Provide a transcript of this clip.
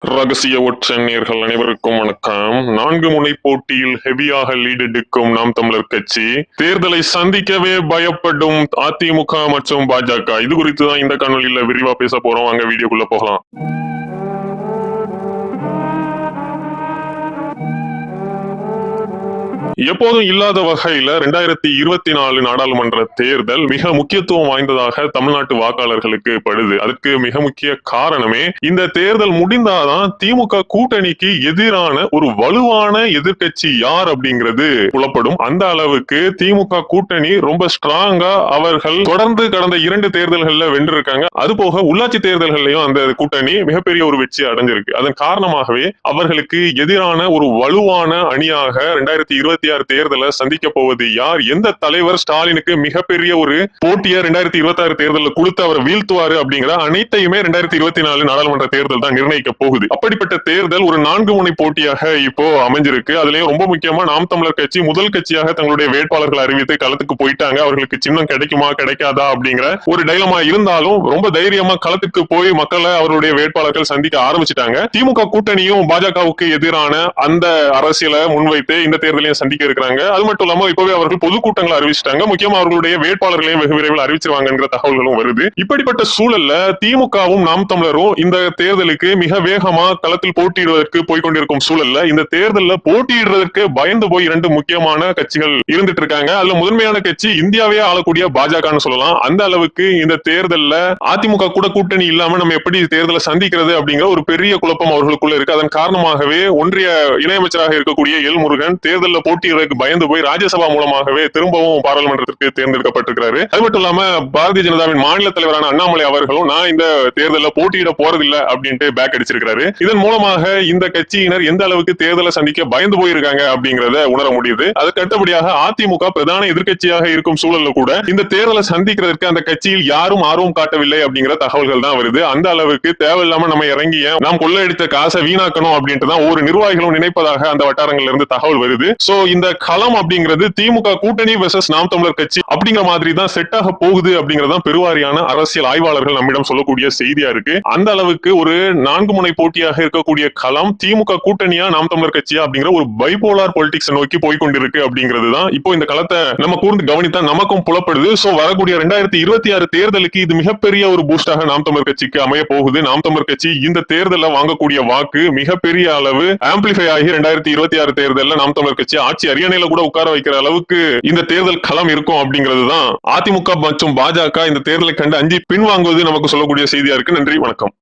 ரகசிய ஒற்றநேர்கள் அனைவருக்கும் வணக்கம். நான்கு முனை போட்டியில் ஹெவியாக லீடு எடுக்கும் நாம் தமிழர் கட்சி. தேர்தலை சந்திக்கவே பயப்படும் அதிமுக மற்றும் பாஜக. இது குறித்து தான் இந்த காணொலியில விரிவா பேச போறோம். அங்க வீடியோக்குள்ள போகலாம். எப்போதும் இல்லாத வகையில ரெண்டாயிரத்தி இருபத்தி நாலு நாடாளுமன்ற தேர்தல் மிக முக்கியத்துவம் வாய்ந்ததாக தமிழ்நாட்டு வாக்காளர்களுக்கு படுது. அதுக்கு மிக முக்கிய காரணமே இந்த தேர்தல் முடிந்தாதான் திமுக கூட்டணிக்கு எதிரான ஒரு வலுவான எதிர்கட்சி யார் அப்படிங்கிறது புலப்படும். அந்த அளவுக்கு திமுக கூட்டணி ரொம்ப ஸ்ட்ராங்கா அவர்கள் தொடர்ந்து கடந்த இரண்டு தேர்தல்கள்ல வென்றிருக்காங்க. அது போக உள்ளாட்சி தேர்தல்கள்லயும் அந்த கூட்டணி மிகப்பெரிய ஒரு வெற்றி அடைஞ்சிருக்கு. அதன் காரணமாகவே அவர்களுக்கு எதிரான ஒரு வலுவான அணியாக ரெண்டாயிரத்தி இருபத்தி ஆறு தேர்தலை சந்திக்க போவது யார்? எந்த தலைவர் ஸ்டாலினுக்கு மிகப்பெரிய ஒரு போட்டியை ரெண்டாயிரத்தி இருபத்தி ஆறு தேர்தலில் கொடுத்து அவர் வீழ்த்துவாரு அப்படிங்கிற அனைத்தையுமே ரெண்டாயிரத்தி இருபத்தி நாலு நாடாளுமன்ற தேர்தல் தான் நிர்ணயிக்க போகுது. அப்படிப்பட்ட தேர்தல் ஒரு நான்கு முனை போட்டியாக இப்போ அமைஞ்சிருக்கு. அதுலயும் ரொம்ப முக்கியமா நாம் தமிழர் கட்சி முதல் கட்சியாக தங்களுடைய வேட்பாளர்கள் அறிவித்து களத்துக்கு போயிட்டாங்க. அவர்களுக்கு சின்னம் கிடைக்குமா கிடைக்காதா அப்படிங்கிற ஒரு டைலமா இருந்தாலும் ரொம்ப தைரியமா களத்துக்கு போய் மக்களை அவருடைய வேட்பாளர்கள் சந்திக்க ஆரம்பிச்சிட்டாங்க. திமுக கூட்டணியும் பாஜகவுக்கு எதிரான அந்த அரசியலை முன்வைத்து இந்த தேர்தலையும் சந்திக்க நம்பிக்கை இருக்கிறாங்க. அது மட்டும் இல்லாம இப்பவே அவர்கள் பொதுக்கூட்டங்களை அறிவிச்சிட்டாங்க. முக்கியமா அவர்களுடைய வேட்பாளர்களையும் வெகு விரைவில் அறிவிச்சிருவாங்கிற தகவல்களும் வருது. இப்படிப்பட்ட சூழல்ல திமுகவும் நாம் தமிழரும் இந்த தேர்தலுக்கு மிக வேகமா களத்தில் போட்டியிடுவதற்கு போய்கொண்டிருக்கும் சூழல்ல இந்த தேர்தலில் போட்டியிடுறதற்கு பயந்து போய் இரண்டு முக்கியமான கட்சிகள் இருந்துட்டு இருக்காங்க. அதுல முதன்மையான கட்சி இந்தியாவே ஆளக்கூடிய பாஜகன்னு சொல்லலாம். அந்த அளவுக்கு இந்த தேர்தல்ல அதிமுக கூட கூட்டணி இல்லாம நம்ம எப்படி தேர்தலை சந்திக்கிறது அப்படிங்கிற ஒரு பெரிய குழப்பம் அவர்களுக்குள்ள இருக்கு. அதன் காரணமாகவே ஒன்றிய இணையமைச்சராக இருக்கக்கூடிய எல் முருகன் தேர்தலில் போட்டி போட்டியிடுறதுக்கு பயந்து போய் ராஜ்யசபா மூலமாகவே திரும்பவும் பாராளுமன்றத்திற்கு தேர்ந்தெடுக்கப்பட்டிருக்கிறாரு. அது மட்டும் இல்லாம பாரதிய ஜனதாவின் மாநில தலைவரான அண்ணாமலை அவர்களும் நான் இந்த தேர்தலில் போட்டியிட போறதில்லை அப்படின்ட்டு பேக் அடிச்சிருக்கிறாரு. இதன் மூலமாக இந்த கட்சியினர் எந்த அளவுக்கு தேர்தலை சந்திக்க பயந்து போயிருக்காங்க அப்படிங்கறத உணர முடியுது. அதுக்கு அடுத்தபடியாக அதிமுக பிரதான எதிர்கட்சியாக இருக்கும் சூழல்ல கூட இந்த தேர்தலை சந்திக்கிறதுக்கு அந்த கட்சியில் யாரும் ஆர்வம் காட்டவில்லை அப்படிங்கிற தகவல்கள் தான் வருது. அந்த அளவுக்கு தேவையில்லாம நம்ம இறங்கிய நாம் கொள்ளையடித்த காசை வீணாக்கணும் அப்படின்ட்டு தான் ஒரு நிர்வாகிகளும் நினைப்பதாக அந்த வட்டாரங்கள்ல இருந்து தகவல் வருது. சோ இந்த களம் அப்படிங்கிறது திமுக கூட்டணி வெர்சஸ் நாம் தமிழர் கட்சி அப்படிங்கிற மாதிரி தான் செட் ஆக போகுது அப்படிங்கறதான் பெருவாரியான அரசியல் ஆய்வாளர்கள் நம்மிடம் சொல்லக்கூடிய செய்தியா இருக்கு. அந்த அளவுக்கு ஒரு நான்கு முனை போட்டியாக இருக்கக்கூடிய களம் திமுக கூட்டணியா நாம் தமிழர் கட்சியா அப்படிங்கிற ஒரு பைபோலார் பொலிட்டிக்ஸ் நோக்கி போய்கொண்டிருக்கு அப்படிங்கிறது தான் இப்போ இந்த களத்தை நம்ம கூர்ந்து கவனித்தா நமக்கும் புலப்படுது. சோ வரக்கூடிய ரெண்டாயிரத்தி இருபத்தி ஆறு தேர்தலுக்கு இது மிகப்பெரிய ஒரு பூஸ்டாக நாம் தமிழர் கட்சிக்கு அமைய போகுது. நாம் தமிழர் கட்சி இந்த தேர்தலில் வாங்கக்கூடிய வாக்கு மிகப்பெரிய அளவு ஆம்பிளிஃபை ஆகி ரெண்டாயிரத்தி இருபத்தி ஆறு தேர்தலில் நாம் தமிழர் கட்சி ஆட்சி அரியணையில கூட உட்கார வைக்கிற அளவுக்கு இந்த தேர்தல் களம் இருக்கும் அப்படிங்கிறது தான் அதிமுக மற்றும் பாஜக இந்த தேர்தலை கண்டு அஞ்சு பின்வாங்குவது நமக்கு சொல்லக்கூடிய செய்தியா இருக்கு. நன்றி வணக்கம்.